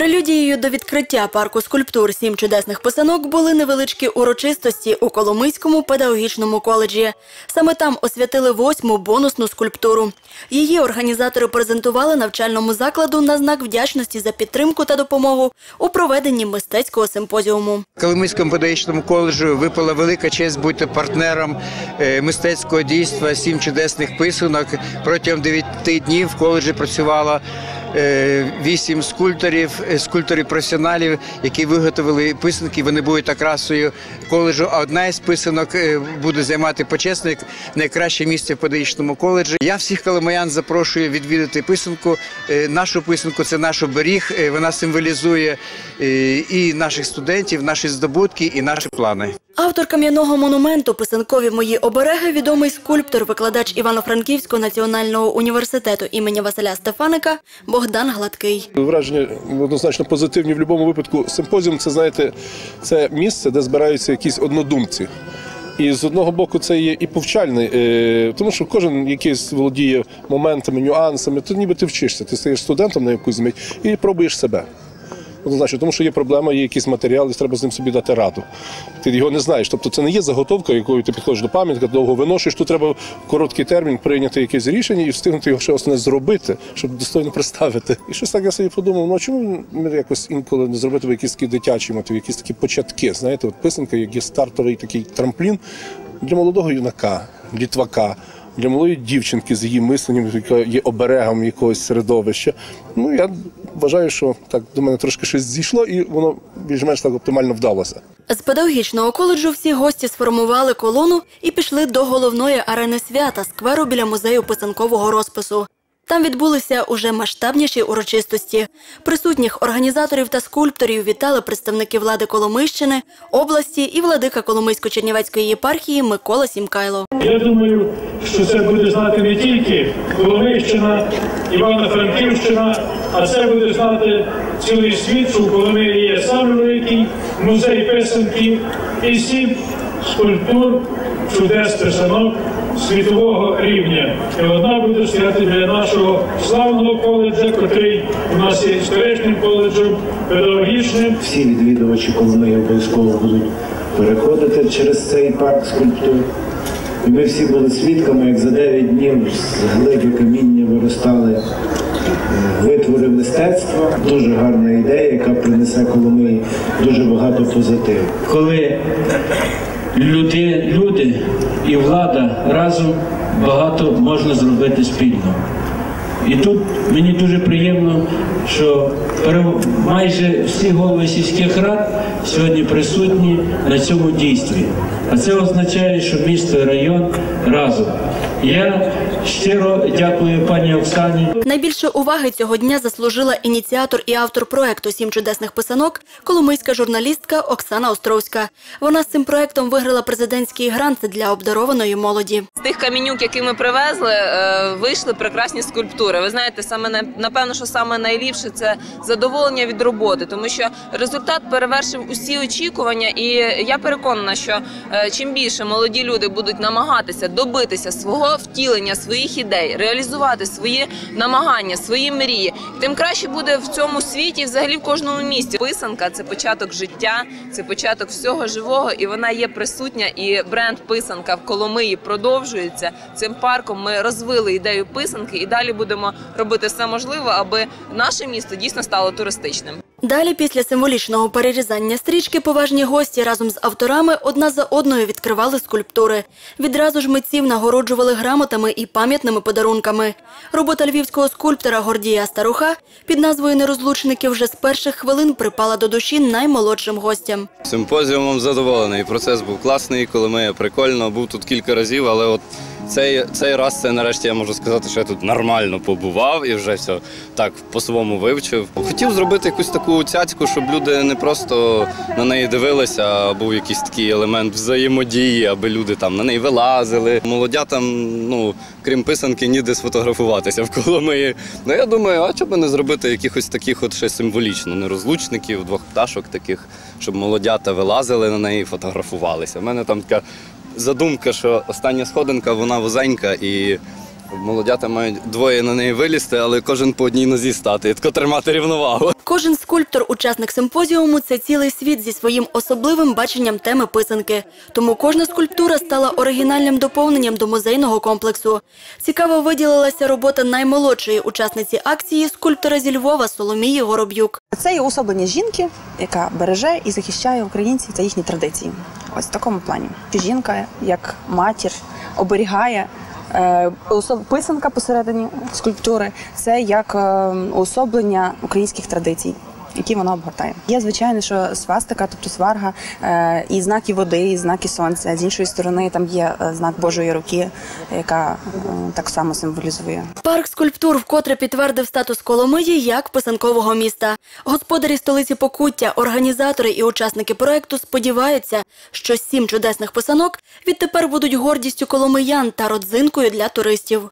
Прелюдією до відкриття парку скульптур сім чудесних писанок були невеличкі урочистості у Коломийському педагогічному коледжі. Саме там освятили восьму бонусну скульптуру. Її організатори презентували навчальному закладу на знак вдячності за підтримку та допомогу у проведенні мистецького симпозіуму. Коломийському педагогічному коледжу випала велика честь бути партнером е, мистецького дійства сім чудесних писанок. Протягом дев'яти днів в коледжі працювало е, вісім скульпторів, е, скульпторів професіоналів, які виготовили писанки. Вони будуть окрасою коледжу. А одна із писанок е, буде займати почесне найкраще місце в педагогічному коледжі. Я всіх коломиян запрошую відвідати писанку. Е, Нашу писанку це наш оберіг. Е, Вона символізує е, і наших студентів, наші здобутки, і наші плани. Автор кам'яного монументу «Писанкові мої обереги» відомий скульптор, викладач Івано-Франківського національного університету імені Василя Стефаника Богдан Гладкий. Враження однозначно позитивні в будь-якому випадку. Симпозіум це знаєте, це місце, де збираються якісь однодумці. І з одного боку це є і повчальний, е, тому що кожен якийсь володіє моментами, нюансами, то ніби ти вчишся. Ти стаєш студентом на якусь мить і пробуєш себе. Однозначно, тому що є проблема, є якийсь матеріал, і треба з ним собі дати раду. Ти його не знаєш. Тобто це не є заготовка, якою ти підходиш до пам'ятника, довго виношуєш. Тут треба в короткий термін прийняти якесь рішення і встигнути його ще основне зробити, щоб достойно представити. І щось так я собі подумав, ну а чому ми якось інколи не зробити якісь такі дитячі мотиви, якісь такі початки. Знаєте, от писанка, як є стартовий такий трамплін для молодого юнака, дітвака. Для малої дівчинки з її мисленням, яка є оберегом якогось середовища. Ну я вважаю, що так до мене трошки щось зійшло, і воно більш-менш так оптимально вдалося. З педагогічного коледжу всі гості сформували колону і пішли до головної арени свята скверу біля музею писанкового розпису. Там відбулися уже масштабніші урочистості. Присутніх організаторів та скульпторів вітали представники влади Коломийщини, області і владика Коломийсько-Чернівецької єпархії Микола Сімкайло. Я думаю, що це буде знати не тільки Коломийщина, Івано-Франківщина, а це буде знати цілий світ, що в Коломиї є самий великий музей писанки і сім скульптур чудес писанок світового рівня. І одна буде стояти для нашого славного коледжа, котрий у нас є історичним коледжем, педагогічним. всі відвідувачі Коломиї обов'язково будуть переходити через цей парк скульптур. І ми всі були свідками, як за 9 днів з глибі каміння виростали е, витвори мистецтва. Дуже гарна ідея, яка принесе Коломиї дуже багато позитиву. коли люди, люди і влада разом багато можна зробити спільно. І тут мені дуже приємно, що майже всі голови сільських рад сьогодні присутні на цьому дійстві. А це означає, що місто і район разом. Я щиро дякую пані Оксані. Найбільше уваги цього дня заслужила ініціатор і автор проекту Сім чудесних писанок коломийська журналістка Оксана Островська. Вона з цим проектом виграла президентський грант для обдарованої молоді. З тих камінюк, які ми привезли, е, вийшли прекрасні скульптури. Ви знаєте, саме напевно, що саме найліпше це задоволення від роботи, тому що результат перевершив усі очікування, і я переконана, що е, чим більше молоді люди будуть намагатися добитися свого втілення, своїх ідей, реалізувати свої намагання, свої мрії, тим краще буде в цьому світі, взагалі в кожному місті. Писанка це початок життя, це початок всього живого, і вона є присутня. І бренд писанка в Коломиї продовжується. Цим парком ми розвили ідею писанки, і далі будемо робити все можливе, аби наше місто дійсно стало туристичним. Далі, після символічного перерізання стрічки, поважні гості разом з авторами одна за одною відкривали скульптури. Відразу ж митців нагороджували грамотами і пам'ятними подарунками. Робота львівського скульптора Гордія Старуха під назвою Нерозлучники вже з перших хвилин припала до душі наймолодшим гостям. Симпозіумом задоволений. Процес був класний, Коломия прикольно. Був тут кілька разів, але от цей, цей раз це нарешті я можу сказати, що я тут нормально побував і вже все так по-своєму вивчив. Хотів зробити якусь таку цяцьку, щоб люди не просто на неї дивилися, а був якийсь такий елемент взаємодії, аби люди там на неї вилазили. Молодятам, ну крім писанки, ніде сфотографуватися в Коломиї. Ну я думаю, а чому не зробити якихось таких от ще символічно, нерозлучників, двох пташок таких, щоб молодята вилазили на неї і фотографувалися. У мене там така задумка, що остання сходинка, вона вузенька і Молодята мають двоє на неї вилізти, але кожен по одній нозі стати, і тако тримати рівновагу. Кожен скульптор, учасник симпозіуму, це цілий світ зі своїм особливим баченням теми писанки. Тому кожна скульптура стала оригінальним доповненням до музейного комплексу. Цікаво виділилася робота наймолодшої учасниці акції скульптора зі Львова Соломії Гороб'юк. Це є уособлення жінки, яка береже і захищає українців та їхні традиції. Ось в такому плані. Жінка, як матір, оберігає. е, Писанка посередині скульптури це як е, уособлення українських традицій, які вона обгортає. Є звичайно, що свастика, тобто сварга, е, і знаки води, і знаки сонця. З іншої сторони, там є е, знак Божої руки, яка е, так само символізує Парк скульптур вкотре підтвердив статус Коломиї як писанкового міста. Господарі столиці Покуття, організатори і учасники проекту сподіваються, що сім чудесних писанок відтепер будуть гордістю коломиян та родзинкою для туристів.